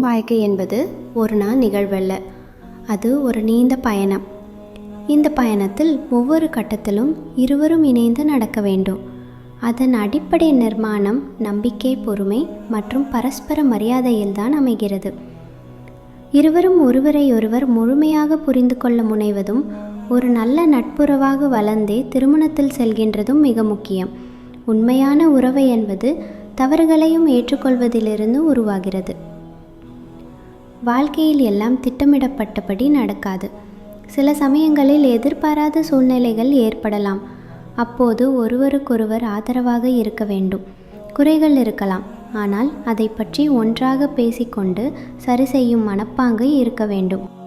வாழ்க்கை என்பது ஒரு நாள் நிகழ்வல்ல. அது ஒரு நீண்ட பயணம். இந்த பயணத்தில் ஒவ்வொரு கட்டத்திலும் இருவரும் இணைந்து நடக்க வேண்டும். அதன் அடிப்படை நிர்மாணம் நம்பிக்கை பொறுமை மற்றும் பரஸ்பர மரியாதையில்தான் அமைகிறது. இருவரும் ஒருவரை ஒருவர் முழுமையாக புரிந்து கொள்ள முனைவதும் ஒரு நல்ல நட்புறவாக வளர்ந்தே திருமணத்தில் செல்கின்றதும் மிக முக்கியம். உண்மையான உறவு என்பது தவறுகளையும் ஏற்றுக்கொள்வதிலிருந்து உருவாகிறது. வாழ்க்கையில் எல்லாம் திட்டமிடப்பட்டபடி நடக்காது. சில சமயங்களில் எதிர்பாராத சூழ்நிலைகள் ஏற்படலாம். அப்போது ஒருவருக்கொருவர் ஆதரவாக இருக்க வேண்டும். குறைகள் இருக்கலாம். ஆனால் அதை பற்றி ஒன்றாக பேசிக்கொண்டு சரி செய்யும் மனப்பாங்கு இருக்க வேண்டும்.